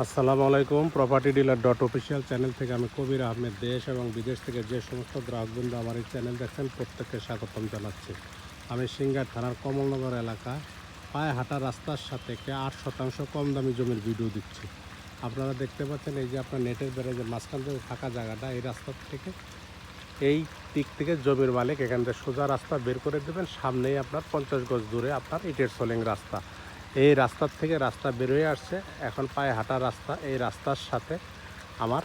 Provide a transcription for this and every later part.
আসসালামু আলাইকুম। Property dealer dot official channel থেকে আমি কবির আহমেদ। দেশ এবং বিদেশ থেকে যে সমস্ত গ্রাহকবৃন্দ আমার এই চ্যানেল দেখছেন, প্রত্যেককে স্বাগতম জানাচ্ছি। আমি সিঙ্গার থানার কমলনগর এলাকা। পায়ে হাঁটা রাস্তার সাথে আট শতাংশ কম দামি জমির ভিডিও দিচ্ছি। আপনারা দেখতে পাচ্ছেন এই যে আপনার নেটের বেড়ে যে মাঝখান থেকে ফাঁকা জায়গাটা, এই রাস্তা থেকে এই দিক থেকে জমির মালিক এখান থেকে সোজা রাস্তা বের করে দেবেন। সামনেই আপনার পঞ্চাশ গজ দূরে আপনার ইটের সোলিং রাস্তা। এই রাস্তার থেকে রাস্তা বেরোয় আসছে। এখন পায়ে হাঁটা রাস্তা। এই রাস্তার সাথে আমার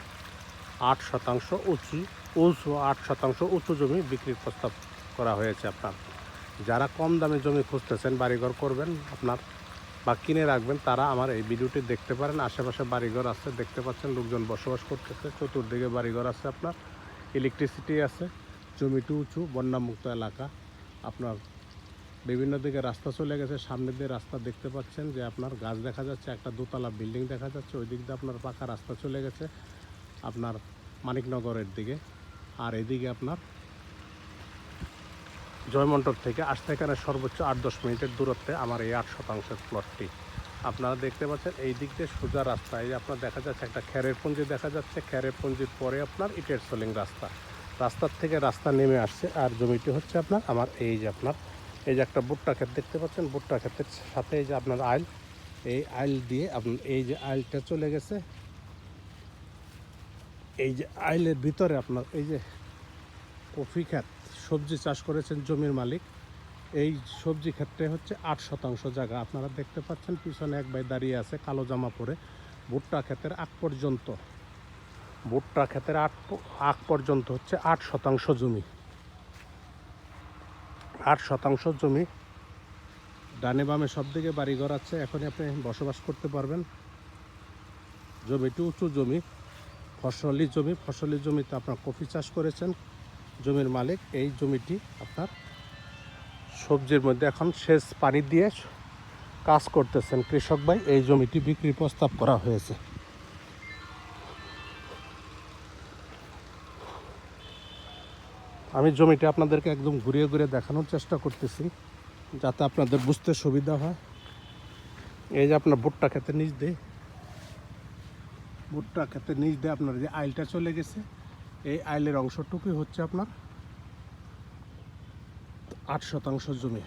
আট শতাংশ উঁচু উঁচু আট শতাংশ উঁচু জমি বিক্রির প্রস্তাব করা হয়েছে আপনার। যারা কম দামে জমি খুঁজতেছেন, বাড়িঘর করবেন আপনার বা কিনে রাখবেন, তারা আমার এই ভিডিওটি দেখতে পারেন। আশেপাশে বাড়িঘর আছে, দেখতে পাচ্ছেন লোকজন বসবাস করতেছে। চতুর্দিকে বাড়িঘর আছে আপনার। ইলেকট্রিসিটি আছে। জমিটি উঁচু, বন্যামুক্ত এলাকা। আপনার বিভিন্ন দিকে রাস্তা চলে গেছে, সামনের দিয়ে রাস্তা দেখতে পাচ্ছেন যে আপনার গাছ দেখা যাচ্ছে, একটা দোতলা বিল্ডিং দেখা যাচ্ছে, ওই দিক দিয়ে আপনার পাকা রাস্তা চলে গেছে, আপনার মানিকনগরের দিকে। আর এদিকে আপনার জয়মন্টপ থেকে আসতে এখানে সর্বোচ্চ আট দশ মিনিটের দূরত্বে আমার এই আট শতাংশের প্লটটি আপনারা দেখতে পাচ্ছেন এই দিক দিয়ে সোজা রাস্তা, এই আপনার দেখা যাচ্ছে একটা খ্যারের পুঞ্জি দেখা যাচ্ছে, খ্যারের পুঞ্জির পরে আপনার ইটের সোলিং রাস্তা। রাস্তার থেকে রাস্তা নেমে আসছে, আর জমিটি হচ্ছে আপনার, আমার এই যে আপনার এই যে একটা ভুট্টা ক্ষেত দেখতে পাচ্ছেন, ভুট্টা ক্ষেতের সাথে এই যে আপনার আইল, এই আইল দিয়ে আপনার এই যে আইলটা চলে গেছে। এই যে আইলের ভিতরে আপনার এই যে কফি ক্ষেত, সবজি চাষ করেছেন জমির মালিক। এই সবজি ক্ষেত্রে হচ্ছে আট শতাংশ জায়গা। আপনারা দেখতে পাচ্ছেন, পিছনে এক ভাই দাঁড়িয়ে আছে কালো জামা পরে। ভুট্টা ক্ষেতের আগ পর্যন্ত, ভুট্টা ক্ষেতের আট আগ পর্যন্ত হচ্ছে আট শতাংশ জমি। আট শতাংশ জমি ডানে বামে সব দিকে বাড়িঘর আছে, এখনই আপনি বসবাস করতে পারবেন। জমিটি উঁচু জমি, ফসলি জমি, ফসলি জমিতে আপনার কফি চাষ করেছেন, জমির মালিক, এই জমিটি আপনার সবজির মধ্যে এখন সেচ পানি দিয়ে কাজ করতেছেন। কৃষক ভাই, এই জমিটি বিক্রির প্রস্তাব করা হয়েছে। আমি জমিটা আপনাদেরকে একদম ঘুরিয়ে ঘুরিয়ে দেখানোর চেষ্টা করতেছি, যাতে আপনাদের বুঝতে সুবিধা হয়। এই যে আপনার ভুট্টা খেতে নিচ দিয়ে, ভুট্টা খেতে নিচ দিয়ে আপনার যে আইলটা চলে গেছে, এই আইলের অংশটুকুই হচ্ছে আপনার আট শতাংশ জমি।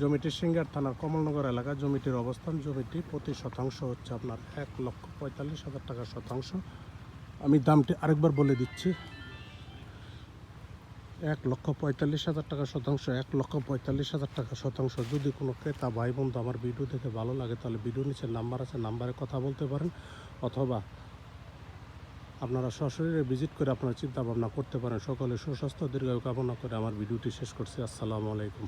জমিটি সিঙ্গার থানার কমলনগর এলাকা জমিটির অবস্থান। জমিটি প্রতি শতাংশ হচ্ছে আপনার এক লক্ষ পঁয়তাল্লিশ হাজার টাকা শতাংশ। আমি দামটি আরেকবার বলে দিচ্ছি। এক লক্ষ পঁয়তাল্লিশ হাজার টাকা শতাংশ, এক লক্ষ পঁয়তাল্লিশ হাজার টাকা শতাংশ। যদি কোনো ক্রেতা ভাই বন্ধু আমার ভিডিও দেখে ভালো লাগে, তাহলে ভিডিও নিচে নাম্বার আছে, নাম্বারে কথা বলতে পারেন, অথবা আপনারা সশরীরে ভিজিট করে আপনারা চিন্তা ভাবনা করতে পারেন। সকলে সুস্বাস্থ্য, দীর্ঘায়ু কামনা করে আমার ভিডিওটি শেষ করছি। আসসালামু আলাইকুম।